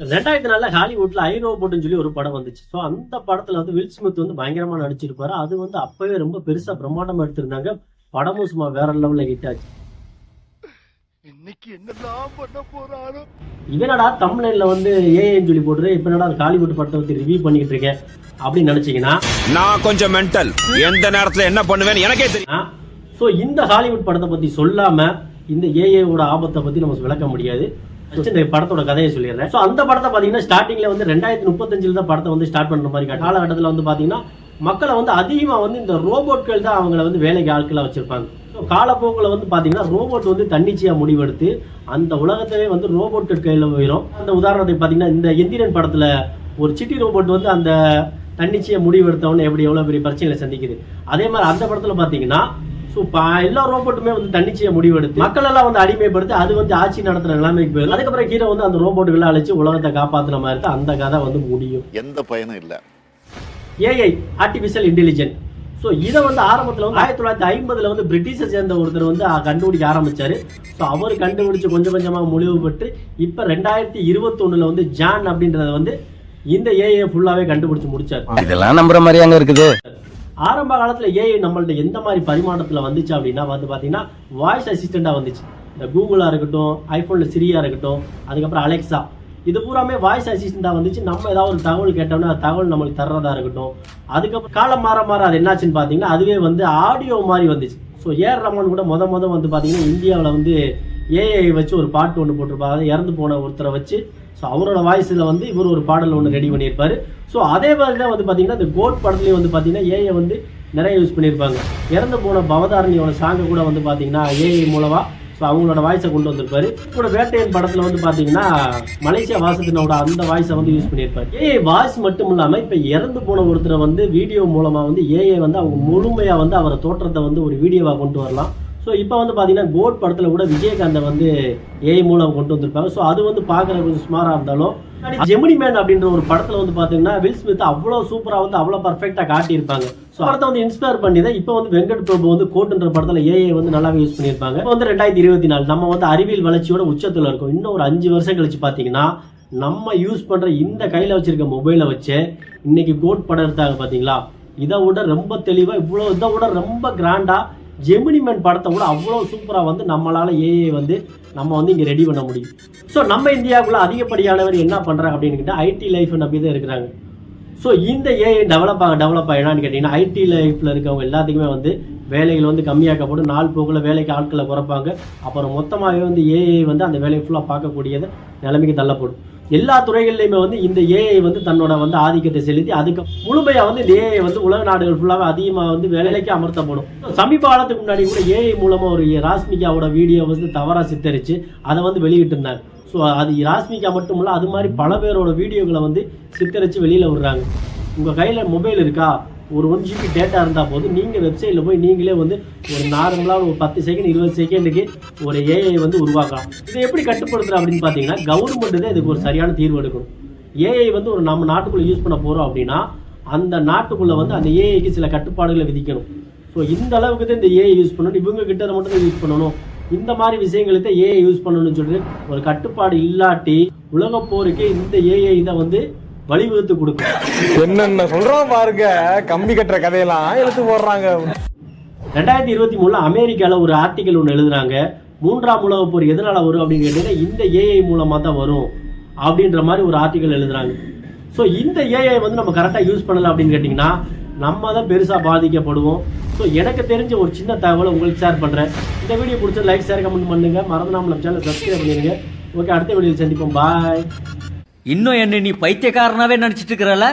ரெண்டாயிரத்தி நாலுல ஹாலிவுட்ல ஐ ரோபோட்னு சொல்லி ஒரு படம் வந்துச்சு. ஸோ அந்த படத்துல வந்து வில் ஸ்மித் வந்து பயங்கரமா நடிச்சிருப்பாரு. அது வந்து அப்பவே ரொம்ப பெருசா பிரம்மாண்டமா எடுத்திருந்தாங்க. படமும் சும்மா வேற லெவல்ல ஹிட் ஆச்சு. இவனடா தமிழ்ல வந்து ஏஏன்னு சொல்லி போட்டுரு. இப்ப என்னடா ஹாலிவுட் படத்தை வந்து ரிவ்யூ பண்ணிக்கிட்டு இருக்கேன் அப்படின்னு நினைச்சீங்கன்னா நான் கொஞ்சம் மென்டல் எந்த நேரத்துல என்ன பண்ணுவேன்னு எனக்கே தெரியும் ஸோ இந்த ஹாலிவுட் படத்தை பத்தி சொல்லாம இந்த ஏஏவோட ஆபத்தை பத்தி நம்ம விளக்க முடியாது. இந்த படத்தோட கதையை சொல்லிடுறேன். ஸோ அந்த படத்தை பார்த்தீங்கன்னா ஸ்டார்டிங்ல வந்து ரெண்டாயிரத்தி முப்பத்தஞ்சில் தான் படத்தை வந்து ஸ்டார்ட் பண்ற மாதிரி காலகட்டத்தில் வந்து பார்த்தீங்கன்னா மக்களை வந்து அதிகமாக வந்து இந்த ரோபோட்கள் தான் அவங்கள வந்து வேலைக்கு ஆட்களாக வச்சிருப்பாங்க. ஸோ காலப்போக்கில் வந்து பார்த்தீங்கன்னா ரோபோட் வந்து தன்னிச்சையாக முடிவெடுத்து அந்த உலகத்திலே வந்து ரோபோட்கள் கையில் போயிடும் அந்த உதாரணத்துக்கு பார்த்தீங்கன்னா இந்த எந்திரன் படத்தில் ஒரு சிட்டி ரோபோட் வந்து அந்த தன்னிச்சையை முடிவெடுத்தவொடனே எப்படி எவ்வளோ பெரிய பிரச்சனைகளை சந்திக்குது? அதே மாதிரி அந்த படத்தில் பார்த்தீங்கன்னா ஸோ எல்லா ரோபோட்டுமே வந்து தன்னிச்சையை முடிவெடுத்து மக்கள் எல்லாம் வந்து அடிமைப்படுத்தி அது வந்து ஆட்சி நடத்துற நிலைமைக்கு போயிடும் அதுக்கப்புறம் ஹீரோ வந்து அந்த ரோபோட்டுகளை அழைச்சு உலகத்தை காப்பாத்துற மாதிரி தான் அந்த கதை வந்து முடியும். எந்த பயனும் இல்ல. ஏஐ ஆர்டிஃபிஷியல் இன்டெலிஜென்ட் ஸோ இதை வந்து ஆரம்பத்தில் வந்து ஆயிரத்தி தொள்ளாயிரத்தி ஐம்பதுல வந்து பிரிட்டிஷை சேர்ந்த ஒருத்தர் வந்து கண்டுபிடிக்க ஆரம்பிச்சாரு. ஸோ அவர் கண்டுபிடிச்சு கொஞ்சம் கொஞ்சமாக முடிவு பெற்று இப்போ ரெண்டாயிரத்தி இருபத்தொன்னுல வந்து ஜான் அப்படின்றத வந்து இந்த ஏஐ ஃபுல்லாவே கண்டுபிடிச்சு முடிச்சார். இதெல்லாம் நம்புற மாதிரி அங்க இருக்குது. ஆரம்ப காலத்தில் ஏஐ நம்மள்ட்ட எந்த மாதிரி பரிமாணத்தில் வந்துச்சு அப்படின்னா வந்து பார்த்தீங்கன்னா வாய்ஸ் அசிஸ்டண்ட்டாக வந்துச்சு. இந்த கூகுளாக இருக்கட்டும் ஐஃபோனில் சிரியாக இருக்கட்டும் அதுக்கப்புறம் அலெக்சா இது பூராமே வாய்ஸ் அசிஸ்டண்ட்டாக வந்துச்சு. நம்ம ஏதாவது ஒரு தகவல் கேட்டோம்னா தகவல் நம்மளுக்கு தர்றதா இருக்கட்டும். அதுக்கப்புறம் காலம் மாற மாற அது என்னாச்சுன்னு பார்த்தீங்கன்னா அதுவே வந்து ஆடியோ மாதிரி வந்துச்சு. ஸோ ஏஆர் ரமன் கூட முத முத வந்து பார்த்தீங்கன்னா இந்தியாவில் வந்து ஏஐ வச்சு ஒரு பாட்டு ஒன்று போட்டிருப்பாங்க இறந்து போன ஒருத்தரை வச்சு ஸோ அவரோட வாய்ஸில் வந்து இவர் ஒரு பாடல் ஒன்று ரெடி பண்ணியிருப்பார். ஸோ அதே மாதிரி தான் வந்து பார்த்தீங்கன்னா இந்த கோட் படத்துலேயும் வந்து பார்த்தீங்கன்னா ஏஐ வந்து நிறைய யூஸ் பண்ணியிருப்பாங்க. இறந்து போன பவதாரணியோட சாங்கை கூட வந்து பார்த்தீங்கன்னா ஏஐ மூலமாக ஸோ அவங்களோட வாய்ஸை கொண்டு வந்திருப்பாரு. கூட வேட்டையன் படத்தில் வந்து பார்த்தீங்கன்னா மலேசியா வாசத்தினோட அந்த வாய்ஸை வந்து யூஸ் பண்ணியிருப்பாரு. ஏஐ வாய்ஸ் மட்டும் இல்லாமல் இப்போ இறந்து போன ஒருத்தரை வந்து வீடியோ மூலமாக வந்து ஏஐ வந்து அவங்க முழுமையாக வந்து அவரை தோற்றத்தை வந்து ஒரு வீடியோவாக கொண்டு வரலாம். ஸோ இப்போ வந்து பார்த்தீங்கன்னா கோட் படத்தில் கூட விஜயகாந்தை வந்து ஏஐ மூலம் கொண்டு வந்திருப்பாங்க. ஸோ அது வந்து பார்க்குற கொஞ்சம் சுமாராக இருந்தாலும் ஜெமினி மேன் அப்படின்ற ஒரு படத்தில் வந்து பார்த்தீங்கன்னா வில் ஸ்மித் அவ்வளோ சூப்பராக வந்து அவ்வளோ பர்ஃபெக்டாக காட்டியிருப்பாங்க. ஸோ படத்தை வந்து இன்ஸ்பயர் பண்ணி தான் இப்போ வந்து வெங்கட் பிரபு வந்து கோட்டுன்ற படத்தில் ஏஐ வந்து நல்லாவே யூஸ் பண்ணியிருப்பாங்க. இப்போ வந்து ரெண்டாயிரத்தி இருபத்தி நாலு நம்ம வந்து அறிவியல் வளர்ச்சியோட உச்சத்தில் இருக்கோம். இன்னும் ஒரு அஞ்சு வருஷம் கழிச்சு பார்த்தீங்கன்னா நம்ம யூஸ் பண்ணுற இந்த கையில் வச்சிருக்க மொபைலை வச்சு இன்னைக்கு கோட் படம் எடுத்தாங்க பார்த்தீங்களா இதை விட ரொம்ப தெளிவாக இவ்வளோ இதை விட ரொம்ப கிராண்டாக ஜெமினிமேன் படத்தை கூட அவ்வளோ சூப்பராக வந்து நம்மளால் ஏஐ வந்து நம்ம வந்து இங்கே ரெடி பண்ண முடியும். ஸோ நம்ம இந்தியாவுக்குள்ள அதிகப்படியானவர் என்ன பண்ணுறாங்க அப்படின்னு கேட்டால் ஐடி லைஃப் நம்பி தான் இருக்கிறாங்க. ஸோ இந்த ஏஐ டெவலப் ஆக டெவலப் ஆகிடான்னு கேட்டிங்கன்னா ஐடி லைஃப்பில் இருக்கவங்க எல்லாத்துக்குமே வந்து வேலைகள் வந்து கம்மியாக்கப்படும். நாள் போக்கில் வேலைக்கு ஆட்களை குறைப்பாங்க. அப்புறம் மொத்தமாகவே வந்து ஏஐ வந்து அந்த வேலையை ஃபுல்லாக பார்க்கக்கூடியது நிலைமைக்கு தள்ளப்படும். எல்லா துறைகள்லையுமே வந்து இந்த ஏஐ வந்து தன்னோட வந்து ஆதிக்கத்தை செலுத்தி அதுக்கு முழுமையாக வந்து இந்த ஏஐ வந்து உலக நாடுகள் ஃபுல்லாகவே அதிகமாக வந்து வேலைக்கு அமர்த்தப்படும். சமீப காலத்துக்கு முன்னாடி கூட ஏஐ மூலமாக ஒரு ராஸ்மிகாவோட வீடியோ வந்து தவறாக சித்தரித்து அதை வந்து வெளியிட்டு இருந்தாங்க ஸோ அது ராஸ்மிகா மட்டும் இல்லை அது மாதிரி பல பேரோட வீடியோக்களை வந்து சித்தரித்து வெளியில் விடுறாங்க. உங்கள் கையில் மொபைல் இருக்கா? ஒரு ஒன் ஜிபி டேட்டா இருந்தால் போதும். நீங்கள் வெப்சைட்டில் போய் நீங்களே வந்து ஒரு நார்மலாக ஒரு பத்து செகண்ட் இருபது செகண்டுக்கு ஒரு ஏஐ வந்து உருவாக்கலாம். இதை எப்படி கட்டுப்படுத்துகிறோம் அப்படின்னு பார்த்தீங்கன்னா கவர்மெண்ட் தான் இதுக்கு ஒரு சரியான தீர்வு எடுக்கணும். ஏஐ வந்து ஒரு நம்ம நாட்டுக்குள்ளே யூஸ் பண்ண போகிறோம் அப்படின்னா அந்த நாட்டுக்குள்ளே வந்து அந்த ஏஐக்கு சில கட்டுப்பாடுகளை விதிக்கணும். ஸோ இந்த அளவுக்கு தான் இந்த ஏஐ யூஸ் பண்ணணும். இவங்க கிட்ட மட்டும் தான் யூஸ் பண்ணணும். இந்த மாதிரி விஷயங்களுக்கு தான் ஏஐ யூஸ் பண்ணணும்னு சொல்லிட்டு ஒரு கட்டுப்பாடு இல்லாட்டி உலக போருக்கு இந்த ஏஐ இதை வந்து வழிவகுத்து கொடுக்கும். என்னென்ன சொல்றான் பாருங்க கம்பி கட்டுற கதையெல்லாம் எடுத்து போடுறாங்க. ரெண்டாயிரத்தி இருபத்தி மூணுல அமெரிக்கால ஒரு ஆர்டிக்கல் ஒன்று எழுதுறாங்க. மூன்றாம் உலகப் போர் எதனால வரும் அப்படின்னு கேட்டீங்கன்னா இந்த ஏஐ மூலமா தான் வரும் அப்படின்ற மாதிரி ஒரு ஆர்டிக்கல் எழுதுறாங்க. ஸோ இந்த ஏஐ வந்து நம்ம கரெக்டாக யூஸ் பண்ணல அப்படின்னு கேட்டிங்கன்னா நம்ம தான் பெருசாக பாதிக்கப்படுவோம். ஸோ எனக்கு தெரிஞ்ச ஒரு சின்ன தகவலை உங்களுக்கு ஷேர் பண்ணுறேன் இந்த வீடியோ பிடிச்ச லைக் ஷேர் கமெண்ட் பண்ணுங்க. மறந்துடாம நம்ம சேனல் சப்ஸ்கிரைப் பண்ணிடுங்க. ஓகே அடுத்த வீடியோவில் சந்திப்போம். பாய் இன்னும் என்ன நீ பைத்தியக்காரனாவே நினைச்சிட்டு இருக்கிறல